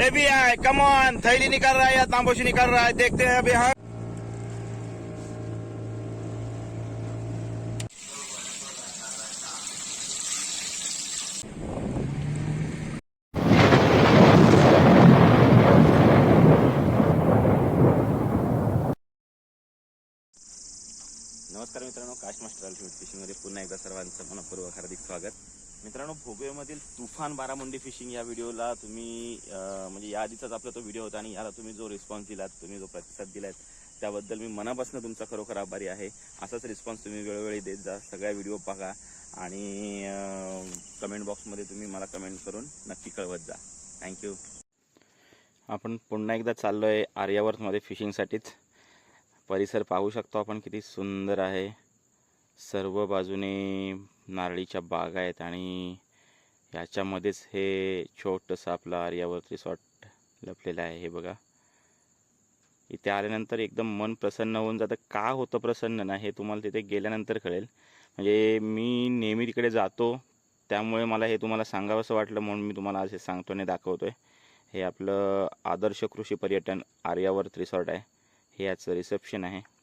ए भी I come on थैली निकाल रहा है या तांबोशी निकल रहा है देखते हैं अभी हाँ नमस्कार मित्रांनो काश मास्टर अल्टिमेट फिशिंगमध्ये पुन्हा एकदा सर्वांचं मनपूर्वक हार्दिक स्वागत. मित्रांनो भोगवेमधील तुफान बारामुंडी फिशिंग या व्हिडिओला तुम्ही म्हणजे या आधीचाच आपला तो व्हिडिओ होता आणि याला तुम्ही जो रिस्पॉन्स दिलात तुम्ही जो प्रतिसाद दिलात त्याबद्दल मी मनापासून तुमचा खरोखर आभारी आहे. असाच रिस्पॉन्स तुम्ही वेळोवेळी देत जा. सगळ्या व्हिडिओ बघा आणि कमेंट बॉक्समध्ये तुम्ही मला कमेंट करून नक्की कळवत जा. थँक्यू आपण पुन्हा एकदा चाललोय आर्यावर्तमध्ये फिशिंगसाठीच. परिसर पाहू शकतो आपण किती सुंदर आहे. सर्व बाजूने नारळीच्या बाग आहेत आणि याच्यामध्येच हे छोटंसं आपलं आर्यावर्त रिसॉर्ट लपलेलं आहे हे बघा. इथे आल्यानंतर एकदम मन प्रसन्न होऊन जातं. का होतं प्रसन्न? ना हे तुम्हाला तिथे गेल्यानंतर कळेल. म्हणजे मी नेहमी तिकडे जातो त्यामुळे मला हे तुम्हाला सांगावंसं वाटलं म्हणून मी तुम्हाला आज हे सांगतो आणि दाखवतो आहे हे आपलं आदर्श कृषी पर्यटन आर्यावर्त रिसॉर्ट आहे. हे याचं रिसेप्शन आहे.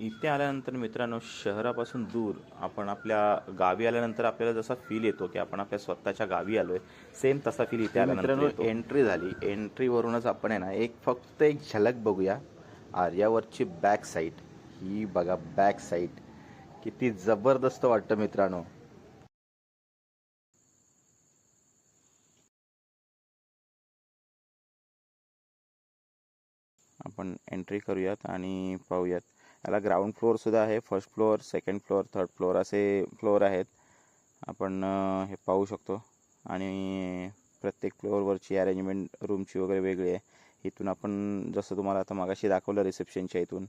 इथे आल्यानंतर मित्रांनो शहरापासून दूर आपण आपल्या गावी आल्यानंतर आपल्याला जसा फील येतो की आपण आपल्या स्वतःच्या गावी आलोय सेम तसा फील इथे आल्यानंतर एंट्री झाली. एंट्रीवरूनच आपण आहे ना एक फक्त एक झलक बघूया. आर्यावरची बॅक साईड ही बघा बॅक साईड किती जबरदस्त वाटतं मित्रांनो. आपण एंट्री करूयात आणि पाहूयात. याला ग्राउंड फ्लोअरसुद्धा आहे. First floor second floor third floor असे फ्लोअर आहेत. आपण हे पाहू शकतो. आणि प्रत्येक फ्लोअरवरची अरेंजमेंट रूमची वगैरे वेगळी आहे. इथून आपण जसं तुम्हाला आता मागाशी दाखवलं रिसेप्शनच्या इथून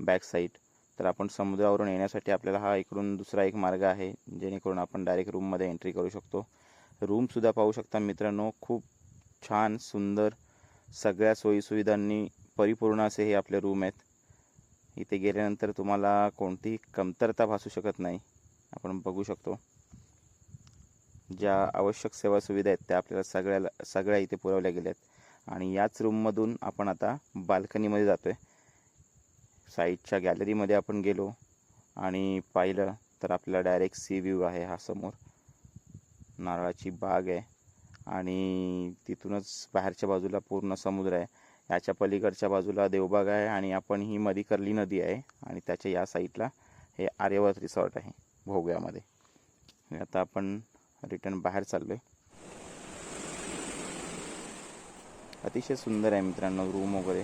बॅक साईड तर आपण समुद्रावरून येण्यासाठी आपल्याला हा इकडून दुसरा एक मार्ग आहे जेणेकरून आपण डायरेक्ट रूममध्ये एंट्री करू शकतो. रूमसुद्धा पाहू शकता मित्रांनो खूप छान सुंदर सगळ्या सोयीसुविधांनी परिपूर्ण असे हे आपले रूम आहेत. इथे गेल्यानंतर तुम्हाला कोणतीही कमतरता भासू शकत नाही. आपण बघू शकतो. ज्या आवश्यक सेवा सुविधा आहेत त्या आपल्याला सगळ्याला सगळ्या इथे पुरवल्या गेल्या आहेत आणि याच रूममधून आपण आता बाल्कनीमध्ये जातो आहे साईडच्या गॅलरीमध्ये आपण गेलो आणि पाहिलं तर आपल्याला डायरेक्ट सी व्ह्यू आहे हा समोर. नारळाची बाग आहे. आणि तिथूनच बाहेरच्या बाजूला पूर्ण समुद्र आहे. याच्या पलीकडच्या बाजूला देवबाग आहे आणि आपण ही मदिकर्ली नदी आहे आणि त्याच्या या साईडला हे आर्यवत रिसॉर्ट आहे भोगव्यामध्ये आता आपण रिटर्न बाहेर चाललो आहे अतिशय सुंदर आहे मित्रांनो रूम वगैरे.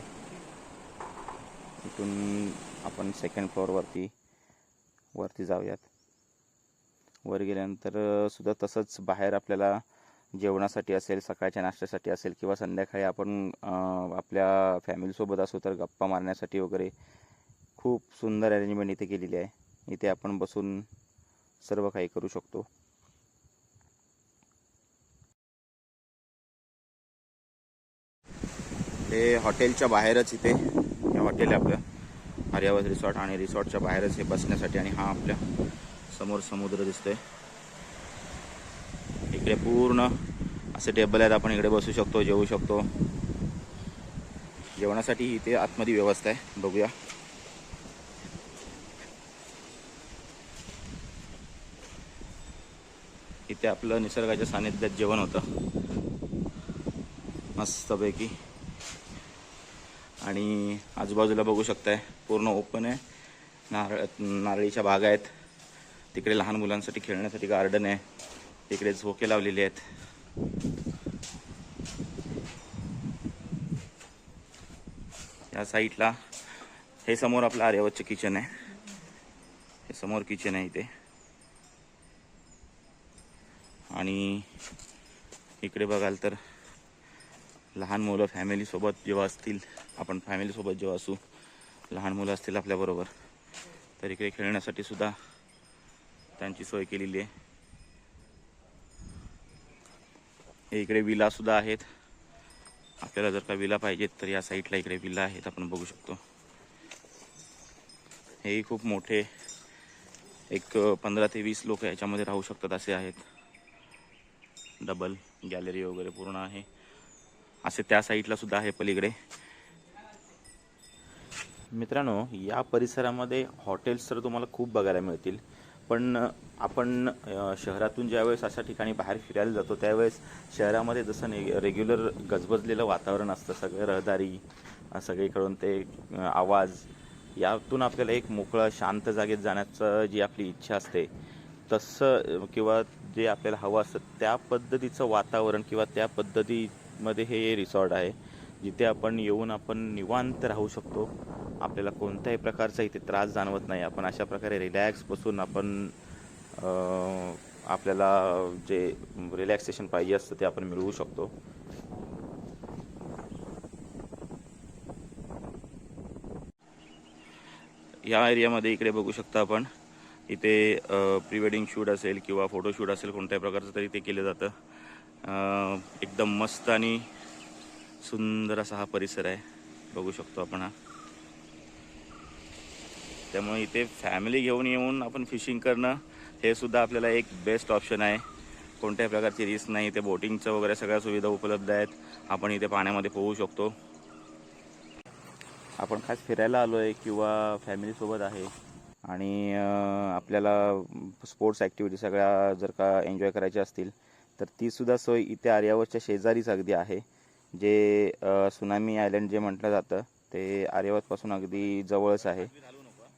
इथून आपण सेकंड फ्लोअरवरती वरती जाऊयात. वर गेल्यानंतर सुद्धा तसंच बाहेर आपल्याला जेवणासाठी असेल सकाळच्या नाश्त्यासाठी असेल किंवा संध्याकाळी आपण आपल्या फॅमिलीसोबत असू तर गप्पा मारण्यासाठी वगैरे खूप सुंदर अरेंजमेंट इथे केलेली आहे. इथे आपण बसून सर्व काही करू शकतो. हे हॉटेलच्या बाहेरच इथे हे हॉटेल आहे आपलं. आर्यावत रिसॉर्ट आणि रिसॉर्टच्या बाहेरच हे बसण्यासाठी आणि हा आपल्यासमोर समुद्र दिसतोय. इकडे पूर्ण असे टेबल आहेत आपण इकडे बसू शकतो जेवू शकतो. जेवणासाठी इथे आतमध्ये व्यवस्था आहे बघूया. इथे आपलं निसर्गाच्या सानिध्यात जेवण होतं. मस्तपैकी. आणि आजूबाजूला बघू शकताय पूर्ण ओपन आहे. नारळ नारळीच्या बागा आहेत. तिकडे लहान मुलांसाठी खेळण्यासाठी गार्डन आहे. तिकडे झोके लावलेले आहेत. या साईडला हे समोर आपलं आर्यावतचं किचन आहे. हे समोर किचन आहे इथे. आणि इकडे बघाल तर लहान मुलं फॅमिलीसोबत जेव्हा असतील आपण फॅमिलीसोबत जेव्हा असू लहान मुलं असतील आपल्याबरोबर तर इकडे खेळण्यासाठी सुद्धा त्यांची सोय केलेली आहे हे इकडे विला सुद्धा आहेत. आपल्याला जर का विला पाहिजेत तर या साईडला इकडे विला आहेत आपण बघू शकतो. हेही खूप मोठे एक पंधरा ते वीस लोक याच्यामध्ये राहू शकतात असे आहेत. डबल गॅलरी वगैरे पूर्ण आहे. असे त्या साईडला सुद्धा आहे पलीकडे. मित्रांनो या परिसरामध्ये हॉटेल्स तर तुम्हाला खूप बघायला मिळतील. पण आपण शहरातून ज्यावेळेस अशा ठिकाणी बाहेर फिरायला जातो त्यावेळेस शहरामध्ये जसं ने रेग्युलर गजबजलेलं वातावरण असतं सगळं रहदारी सगळीकडून ते आवाज यातून आपल्याला एक मोकळं शांत जागेत जाण्याचं जी आपली इच्छा असते तसं किंवा जे आपल्याला हवं असतं त्या पद्धतीचं वातावरण किंवा त्या पद्धतीमध्ये हे रिसॉर्ट आहे. जिथे आपण येऊन आपण निवांत राहू शकतो. आपल्याला कोणत्याही प्रकारचा इथे त्रास जाणवत नाही. आपण अशा प्रकारे रिलॅक्स बसून आपण आपल्याला जे रिलॅक्सेशन पाहिजे असतं ते आपण मिळवू शकतो. या एरियामध्ये इकडे बघू शकता आपण. इथे प्री वेडिंग शूट असेल किंवा फोटोशूट असेल कोणत्याही प्रकारचं तरी ते केलं जातं. एकदम मस्त आणि सुंदर असा हा परिसर आहे. बघू शकतो आपण हा. त्यामुळे इथे फॅमिली घेऊन येऊन आपण फिशिंग करणं हे सुद्धा आपल्याला एक बेस्ट ऑप्शन आहे. कोणत्याही प्रकारची रिस्क नाही. इथे बोटिंगचं वगैरे सगळ्या सुविधा उपलब्ध आहेत. आपण इथे पाण्यामध्ये पोहू शकतो. आपण खास फिरायला आलो आहे किंवा फॅमिलीसोबत आहे. आणि आपल्याला स्पोर्ट्स ॲक्टिव्हिटी सगळ्या जर का एन्जॉय करायच्या असतील तर तीसुद्धा सोय इथे आर्यावरच्या शेजारीच अगदी आहे. जे सुनामी आयलंड जे म्हटलं जातं ते आर्यवतपासून अगदी जवळच आहे.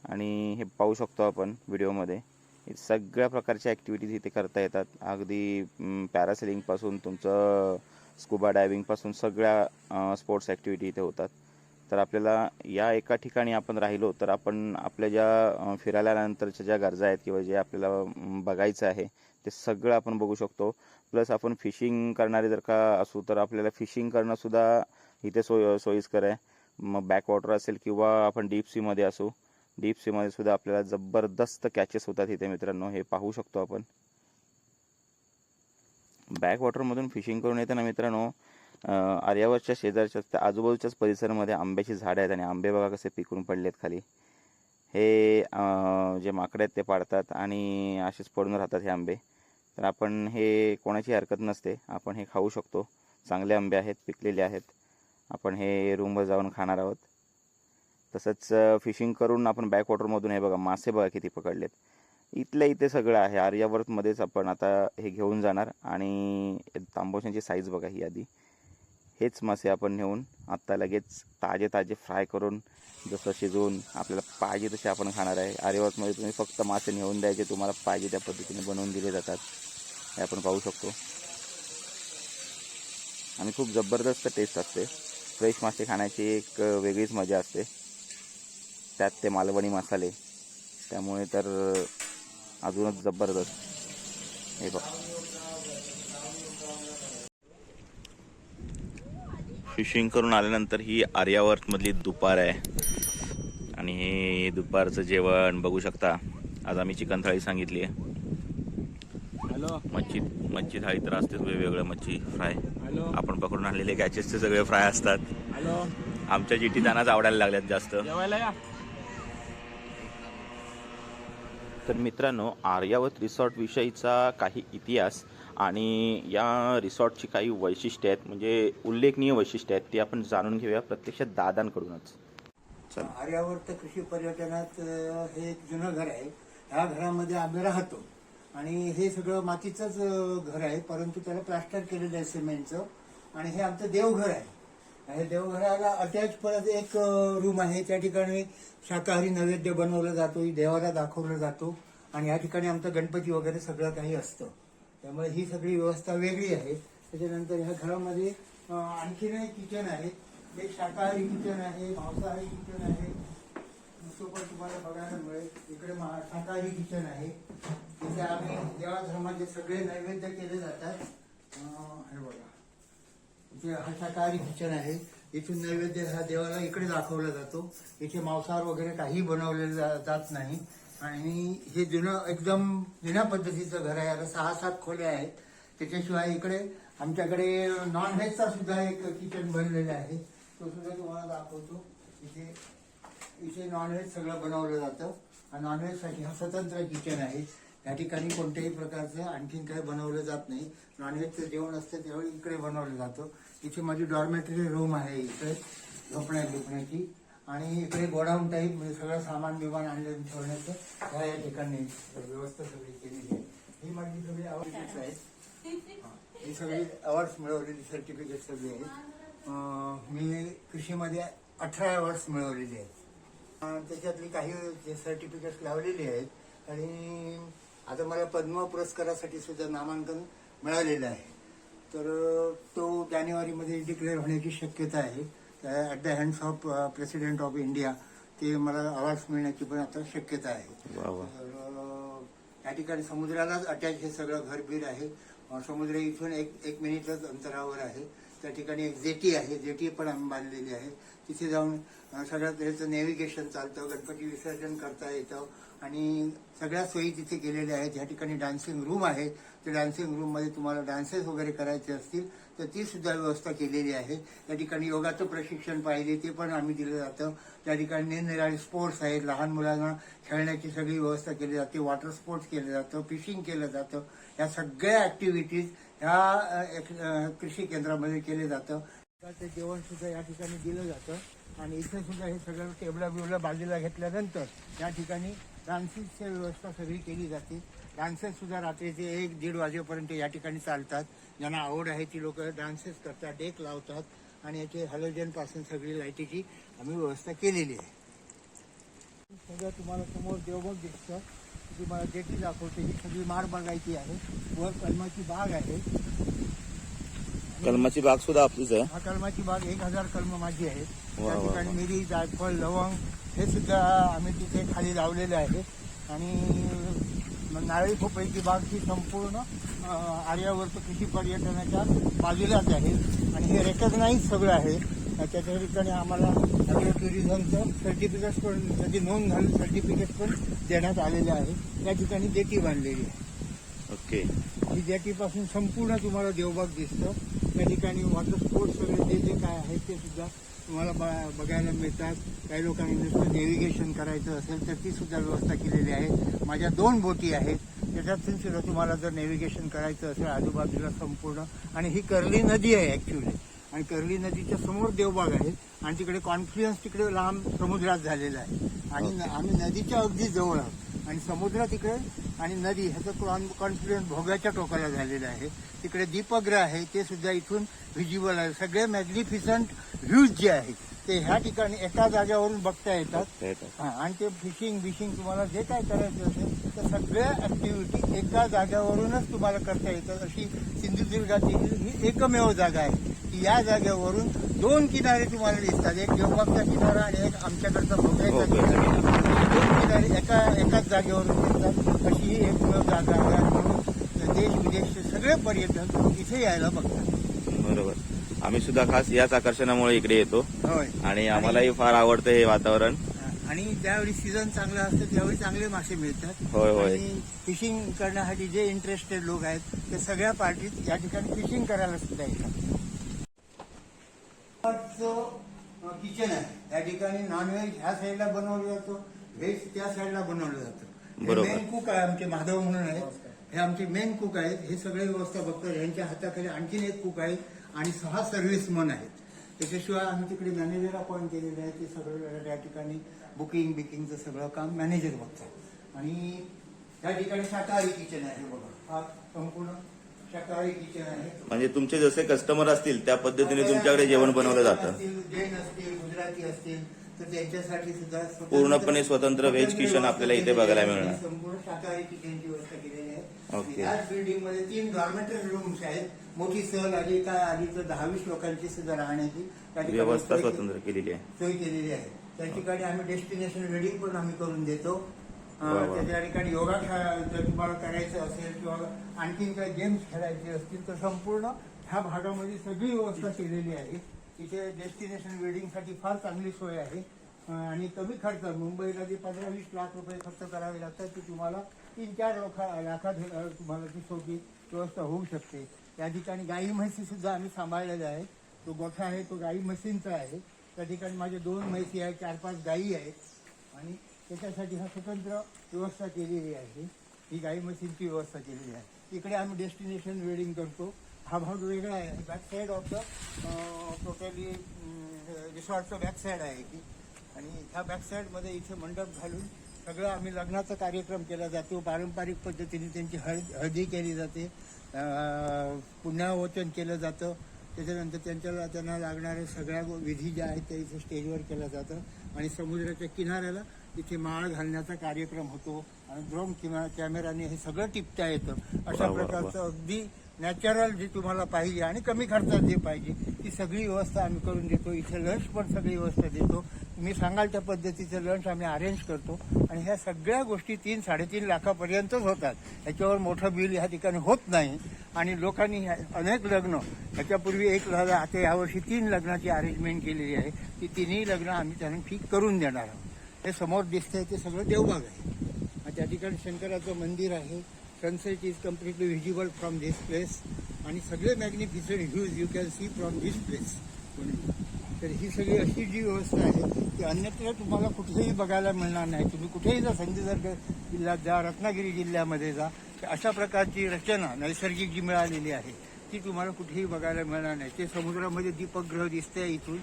आणि हे पाहू शकतो आपण व्हिडिओमध्ये. सगळ्या प्रकारच्या ॲक्टिव्हिटीज इथे करता येतात. अगदी पॅरासेलिंगपासून तुमचं स्कुबा डायविंगपासून सगळ्या स्पोर्ट्स ॲक्टिव्हिटी इथे होतात. तर आपल्याला या एका ठिकाणी आपण राहिलो तर आपण आपल्या ज्या फिरायल्यानंतरच्या फिरायला नंतरच्या ज्या गरजा आहेत किंवा जे आपल्याला बघायचं आहे ते सगळं आपण बघू शकतो. प्लस आपण फिशिंग करणारे जर का असू तर आपल्याला फिशिंग करणंसुद्धा इथे सोय सोयीस्कर आहे. मग बॅकवॉटर असेल किंवा आपण डीप सीमध्ये असू डीप सीमध्ये सुद्धा आपल्याला जबरदस्त कॅचेस होतात इथे मित्रांनो हे पाहू शकतो आपण. बॅकवॉटरमधून फिशिंग करून येताना मित्रांनो आर्यावरच्या शेजारच्या त्या आजूबाजूच्याच परिसरामध्ये आंब्याची झाडं आहेत आणि आंबे बघा कसे पिकून पडलेत खाली. हे जे माकडे आहेत ते पाडतात आणि असेच पडून राहतात हे आंबे. तर आपण हे कोणाची हरकत नसते. आपण हे खाऊ शकतो. चांगले आंबे आहेत पिकलेले आहेत. आपण हे रूमवर जाऊन खाणार आहोत. तसंच फिशिंग करून आपण बॅकवॉटरमधून हे बघा मासे बघा किती पकडलेत. इथल्या इथे सगळं आहे. आर्यावर्तमध्येच आपण आता हे घेऊन जाणार. आणि तांबोशांची साईज बघा ही आधी. हेच मासे आपण नेऊन आत्ता लगेच ताजे ताजे फ्राय करून जसं शिजवून आपल्याला पाहिजे तसे आपण खाणार आहे. आर्यवर्तमध्ये तुम्ही फक्त मासे नेऊन द्यायचे तुम्हाला पाहिजे त्या पद्धतीने बनवून दिले जातात. हे आपण पाहू शकतो. आणि खूप जबरदस्त टेस्ट असते. फ्रेश मासे खाण्याची एक वेगळीच मजा असते. त्यात ते मालवणी मसाले. त्यामुळे तर अजूनच जबरदस्त. हे बघ. फिशिंग करून आल्यानंतर ही आर्यावर्तमधली दुपार आहे. आणि हे दुपारचं जेवण बघू शकता. आज आम्ही चिकन थाळी सांगितली आहे हॅलो. मच्छी मच्छी थाळी तर असतेच वेगवेगळ्या मच्छी फ्राय. आपण पकडून आणलेले कॅचेसचे सगळे फ्राय असतात. आमच्या जिटी त्यांनाच आवडायला लागल्यात जास्त. तर मित्रांनो आर्यावत रिसॉर्ट विषयीचा काही इतिहास आणि या रिसॉर्टची काही वैशिष्ट्य आहेत म्हणजे उल्लेखनीय वैशिष्ट्य आहेत ती आपण जाणून घेऊया प्रत्यक्ष दादांकडूनच. चल. आर्यावर्त कृषी पर्यटनात हे एक जुनं घर आहे. ह्या घरामध्ये आम्ही राहतो. आणि हे सगळं मातीचंच घर आहे परंतु त्याला प्लास्टर केलेलं आहे सिमेंटचं. आणि हे आमचं देवघर आहे. हे देवघराला अटॅच परत एक रूम आहे. त्या ठिकाणी शाकाहारी नैवेद्य बनवलं जातो देवाला दाखवलं जातो. आणि या ठिकाणी आमचं गणपती वगैरे सगळं काही असतं. त्यामुळे ही सगळी व्यवस्था वेगळी आहे. त्याच्यानंतर ह्या घरामध्ये आणखीन एक किचन आहे. एक शाकाहारी किचन आहे मांसाहारी किचन आहे. तो पण तुम्हाला बघायला मिळेल. इकडे शाकाहारी किचन आहे. तिथे आम्ही देवा धर्माचे सगळे नैवेद्य केले जातात. हे बघा. इथे हा शाकाहारी किचन आहे. इथून नैवेद्य हा देवाला इकडे दाखवला जातो. इथे मांसाहार वगैरे काही बनवलेलं जा- जात नाही. आणि हे जुनं एकदम जुन्या पद्धतीचं घर आहे. आता सहा सात खोल्या आहेत. त्याच्याशिवाय इकडे आमच्याकडे नॉनव्हेजचा सुद्धा एक किचन बनलेला आहे. तो सुद्धा तुम्हाला दाखवतो. इथे इथे नॉनव्हेज सगळं बनवलं जातं. आणि नॉनव्हेजसाठी हा स्वतंत्र किचन आहे. या ठिकाणी कोणत्याही प्रकारचं आणखीन काही बनवलं जात नाही. नॉनव्हेजचं जेवण असतं त्यावेळी इकडे बनवलं जातं. इथे माझी डॉर्मेटरी रूम आहे इकडे झोपण्या झोपण्याची आणि इकडे गोडाऊन टाईप म्हणजे सगळं सामान बिमान आणलं ठेवण्याचं. ह्या या ठिकाणी व्यवस्था सगळी केलेली आहे. ही माझी सगळी अवॉर्ड्स आहेत. ही सगळी अवॉर्ड्स मिळवलेली सर्टिफिकेट सगळी आहेत. मी कृषीमध्ये अठरा अवॉर्ड्स मिळवलेले आहेत. त्याच्यातली काही जे सर्टिफिकेट्स लावलेली आहेत. आणि आता मला पद्म पुरस्कारासाठी सुद्धा नामांकन मिळालेलं आहे. तर तो जानेवारीमध्ये डिक्लेअर होण्याची शक्यता आहे. At the hands of president of India ते मला अवॉर्ड्स मिळण्याची पण आता शक्यता आहे. या ठिकाणी समुद्रालाच अटॅच हे सगळं घरबीर आहे. समुद्र इथून एक एक मिनिटच अंतरावर आहे. त्या ठिकाणी एक जेटी आहे. जेटी पण आम्ही बांधलेली आहे. तिथे जाऊन सगळ्या तऱ्हेचं नेव्हिगेशन चालतं गणपती विसर्जन करता येतं आणि सगळ्या सोयी तिथे केलेल्या आहेत. या ठिकाणी डान्सिंग रूम आहे. त्या डान्सिंग रूममध्ये तुम्हाला डान्सेस वगैरे करायचे असतील तर ती सुद्धा व्यवस्था केलेली आहे. त्या ठिकाणी योगाचं प्रशिक्षण पाहिजे ते पण आम्ही दिलं जातं. त्या ठिकाणी निरनिराळे स्पोर्ट्स आहेत. लहान मुलांना खेळण्याची सगळी व्यवस्था केली जाते. वॉटर स्पोर्ट्स केलं जातं फिशिंग केलं जातं. या सगळ्या ऍक्टिव्हिटीज ह्या एक, कृषी केंद्रामध्ये केले जातं. ते जेवण सुद्धा या ठिकाणी दिलं जातं. आणि इथे सुद्धा हे सगळं टेबला बिबला बाजूला घेतल्यानंतर या ठिकाणी डान्सिंगची व्यवस्था सगळी केली जाते. डान्सेस सुद्धा रात्रीचे एक दीड वाजेपर्यंत या ठिकाणी चालतात. ज्यांना आवड आहे ती लोक डान्सेस करतात डेक लावतात आणि याचे हॅलोजनपासून सगळी लाईटीची आम्ही व्यवस्था केलेली आहे. सगळं तुम्हाला समोर देवबाग दिसतं. तुम्हाला जेटी दाखवते ही सगळी मार बघायची आहे. वर कलमाची बाग आहे. कलमाची बाग सुद्धा आपलीच आहे. हा कलमाची बाग एक हजार कलम माझी आहेत त्या ठिकाणी. मिरी जायफळ लवंग हे सुद्धा आम्ही तिथे खाली लावलेले आहे. आणि नारळी खोपळीची बाग ही संपूर्ण आर्यावर्त कृषी पर्यटनाच्या बाजूलाच आहे. आणि हे रेकग्नाईज सगळं आहे. त्याच्या ठिकाणी आम्हाला अग्रो टुरिझमचं सर्टिफिकेट पण त्याची नोंद झाली सर्टिफिकेट पण देण्यात आलेले आहे. त्या ठिकाणी जेटी बांधलेली आहे. ओके. ही जेटीपासून संपूर्ण तुम्हाला देवबाग दिसतं. त्या ठिकाणी वॉटर स्पोर्ट्स वगैरे जे जे काय आहे ते सुद्धा तुम्हाला ब- बघायला मिळतात. काही लोकांनी नुसतं नेव्हिगेशन करायचं असेल तर ती सुद्धा व्यवस्था केलेली आहे. माझ्या दोन बोटी आहेत. त्याच्यातून सुद्धा तुम्हाला जर नेव्हिगेशन करायचं असेल आजूबाजूला संपूर्ण. आणि ही कर्ली नदी आहे ॲक्च्युली आणि कर्ली नदीच्या समोर देवबाग आहे. आणि तिकडे कॉन्फ्लुएन्स तिकडे लांब समुद्रात झालेला आहे. आणि न- आम्ही नदीच्या अगदी जवळ आहोत. आणि समुद्र तिकडे आणि नदी ह्याचं कॉन्फ्लुएन्स भोगाच्या टोकाला झालेलं आहे. तिकडे दीपग्रह आहे ते सुद्धा इथून व्हिजिबल आहे. सगळे मॅग्निफिसंट व्ह्यूज जे आहेत ते ह्या ठिकाणी एका जागेवरून बघता येतात. हा, आणि ते फिशिंग बिशिंग तुम्हाला जे काय करायचं असेल तर सगळ्या ऍक्टिव्हिटी एका जागेवरूनच तुम्हाला करता येतात. अशी सिंधुदुर्गातील ही एकमेव जागा आहे. की या जागेवरून दोन किनारे तुम्हाला दिसतात. एक देवबागचा किनारा आणि एक आमच्याकडचा भोगायचा ओके. किनारा दोन किनारे एका एकाच जागेवरून दिसतात. अशी ही एकमेव जागा आहे. आणि म्हणून देश विदेशचे सगळे पर्यटक इथे यायला बघतात. बरोबर. आम्ही सुद्धा खास याच आकर्षणामुळे इकडे येतो. होय. आणि आम्हालाही फार आवडतं हे वातावरण. आणि त्यावेळी सीझन चांगलं असतं त्यावेळी चांगले मासे मिळतात. होय, होय. आणि फिशिंग करण्यासाठी जे इंटरेस्टेड लोक आहेत ते सगळ्या पार्टीत या ठिकाणी फिशिंग करायला सुद्धा येतात. किचन आहे त्या ठिकाणी नॉनव्हेज ह्या साईडला बनवलं जातं व्हेज त्या साईडला बनवलं जातं. बरोबर. मेन कुक आहे आमचे माधव म्हणून आहेत हे आमचे मेन कुक आहेत. हे सगळे व्यवस्था बघतात यांच्या हाताखाली आणखीन एक कुक आहेत आणि सहा सर्व्हिसमन आहेत. त्याच्याशिवाय आम्ही तिकडे मॅनेजर अपॉइंट केलेले आहे. ते सगळं त्या ठिकाणी बुकिंग बिकिंगचं सगळं काम मॅनेजर बघतात. आणि त्या ठिकाणी शाकाहारी किचन आहे बघा. हा संपूर्ण शाकाहारी किचन आहे. म्हणजे तुमचे जसे कस्टमर असतील त्या पद्धतीने तुमच्याकडे जेवण बनवलं जातं. जैन असतील गुजराती असतील तर त्यांच्यासाठी सुद्धा पूर्णपणे स्वतंत्र व्हेज किचन आपल्याला इथे बघायला. मिळणार. संपूर्ण शाकाहारी किचनची व्यवस्था आहे ओके. याच बिल्डिंगमध्ये तीन डॉर्मेटरी रूम्स आहेत. मोठी सहल आली काय आली तर दहावीस लोकांची सुद्धा राहण्याची. त्या ठिकाणी व्यवस्था सोय- स्वतंत्र केलेली आहे. सोय केलेली आहे. त्या ठिकाणी आम्ही डेस्टिनेशन वेडिंग पण आम्ही करून देतो. अं, वा, वा. त्या ठिकाणी योगा खेळा जर तुम्हाला करायचं असेल किंवा आणखीन काही गेम्स खेळायचे असतील तर संपूर्ण ह्या भागामध्ये सगळी व्यवस्था केलेली आहे. तिथे डेस्टिनेशन वेडिंगसाठी फार चांगली सोय आहे. अं, आणि कमी खर्च मुंबईला जे पंधरा वीस लाख रुपये खर्च करावे लागतात ते तुम्हाला तीन चार लोखा लाखात तुम्हाला ती सोपी व्यवस्था होऊ शकते. त्या ठिकाणी गाई म्हशी सुद्धा आम्ही सांभाळलेल्या आहेत. तो गोठा आहे तो गाई म्हशींचा आहे. त्या ठिकाणी माझे दोन म्हैसी आहेत चार पाच गायी आहेत. आणि त्याच्यासाठी हा स्वतंत्र व्यवस्था केलेली आहे. ही गाई म्हशींची व्यवस्था केलेली आहे. इकडे आम्ही डेस्टिनेशन वेडिंग करतो. हा भाग वेगळा आहे. Back side of the totally रिसॉर्टचं back side आहे. की आणि ह्या बॅक साईडमध्ये इथे मंडप घालून सगळं आम्ही लग्नाचा कार्यक्रम केला जातो. पारंपरिक पद्धतीने त्यांची हळद हळदी केली जाते. पुण्यावचन केलं जातं. त्याच्यानंतर त्यांच्याला त्यांना लागणाऱ्या सगळ्या विधी ज्या आहेत त्या इथे स्टेजवर केल्या जातं आणि समुद्राच्या किनाऱ्याला इथे माळ घालण्याचा कार्यक्रम होतो. आणि ड्रोन किंवा कॅमेराने हे सगळं टिपता येतं. अशा. प्रकारचं अगदी नॅचरल जे तुम्हाला पाहिजे आणि कमी खर्चात जे पाहिजे ती सगळी व्यवस्था आम्ही करून देतो. इथे लंच पण सगळी व्यवस्था देतो. तुम्ही सांगाल त्या पद्धतीचं लंच आम्ही अरेंज करतो. आणि ह्या सगळ्या गोष्टी तीन साडेतीन लाखापर्यंतच होतात. याच्यावर मोठं बिल ह्या ठिकाणी होत नाही. आणि लोकांनी ह्या- अनेक लग्न याच्यापूर्वी एक लग्न आता यावर्षी तीन लग्नाची अरेंजमेंट केलेली आहे. ती तिन्ही लग्न आम्ही त्यांना ठीक करून देणार आहोत. हे समोर दिसतंय ते सगळं देवबाग आहे. त्या ठिकाणी शंकराचं मंदिर आहे. Sunset is completely visible from this place आणि सगळे magnificent views you can see from this place तर ही सगळी अशी जी व्यवस्था आहे ती अन्यत्र तुम्हाला कुठेही बघायला मिळणार नाही. तुम्ही कुठेही जा सिंधुदुर्ग जिल्ह्यात जा रत्नागिरी जिल्ह्यामध्ये जा तर अशा प्रकारची रचना नैसर्गिक जी मिळालेली आहे ती तुम्हाला कुठेही बघायला मिळणार नाही. ते समुद्रामध्ये दीपकग्रह दिसते इथून.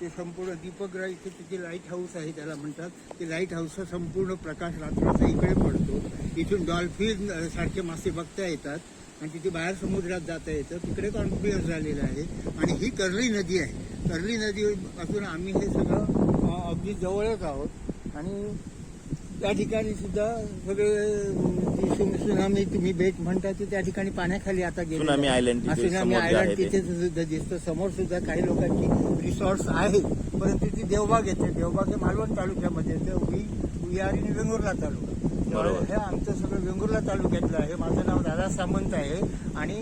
ते संपूर्ण दीपकग्रह इथे तिथे लाइट हाऊस आहे त्याला म्हणतात. ते लाइट हाऊसचा संपूर्ण प्रकाश रात्रीचा इकडे पडतो. इथून डॉल्फिन सारखे मासे बघता येतात आणि तिथे बाहेर समुद्रात जाता येतं. तिकडे कॉन्फ्लुएन्स झालेलं आहे आणि ही कर्ली नदी आहे. कर्ली नदी पासून आम्ही हे सगळं अगदी जवळच आहोत. आणि त्या ठिकाणी सुद्धा सगळे सुनामी तुम्ही बेट म्हणता ते त्या ठिकाणी पाण्याखाली आता गेले सुनामी आयलंड सुनामी आयलंड. तिथे सुद्धा दिसतं. समोर सुद्धा काही लोकांची रिसॉर्ट्स आहेत. परंतु ती देवबाग येते. देवबाग हे मालवण तालुक्यामध्ये येतं. We we are in Vengurla taluka. हे आमचं वेंगुर्ला तालुक्यातलं आहे. माझं नाव दादा सामंत आहे. आणि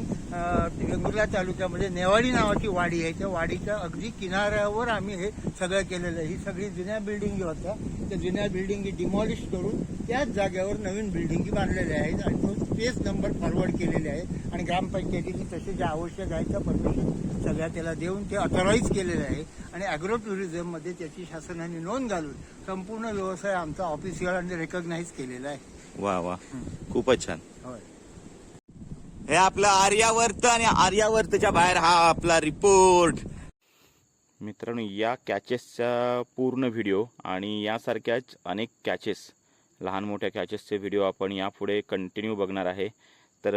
वेंगुर्ला तालुक्यामध्ये नेवाडी नावाची वाडी आहे. त्या वाडीच्या अगदी किनाऱ्यावर आम्ही हे सगळं केलेलं आहे. ही सगळी जुन्या बिल्डिंगी होत्या. त्या जुन्या बिल्डिंगी डिमॉलिश करून त्याच जागेवर नवीन बिल्डिंगी बांधलेल्या आहेत. आणि तो स्पेस नंबर फॉरवर्ड केलेले आहेत. आणि ग्रामपंचायतीने तसे जे आवश्यक आहे त्या परमिशन सगळ्या त्याला देऊन ते ऑथराईज केलेलं आहे. आणि अॅग्रो टुरिझममध्ये त्याची शासनाने नोंद घालून संपूर्ण व्यवसाय आमचा ऑफिशियलांनी रेकॉग्नाईज केलेला आहे. वा वा. खूपच छान. हे आपलं आर्यावर्त आणि आर्यावर्तच्या बाहेर हा आपला रिपोर्ट मित्रांनो या कॅचेसचा पूर्ण व्हिडिओ आणि यासारख्याच अनेक कॅचेस लहान मोठ्या कॅचेसचे व्हिडिओ आपण यापुढे कंटिन्यू बघणार आहे. तर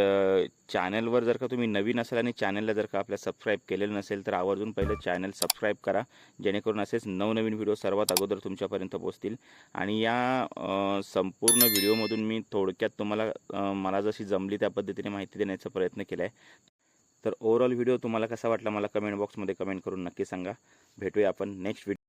चॅनलवर जर का तुम्ही नवीन असाल आणि चॅनलला जर का आपल्या सबस्क्राईब केलेलं नसेल तर आवर्जून पहिलं चॅनल सबस्क्राईब करा. जेणेकरून असेच नवनवीन व्हिडिओ सर्वात अगोदर तुमच्यापर्यंत पोहोचतील. आणि या संपूर्ण व्हिडिओमधून मी थोडक्यात तुम्हाला मला जशी जमली त्या पद्धतीने माहिती देण्याचा प्रयत्न केला आहे तर ओव्हरऑल व्हिडिओ तुम्हाला कसा वाटला मला कमेंट बॉक्समध्ये कमेंट करून नक्की सांगा. भेटूया आपण नेक्स्ट व्हिडिओ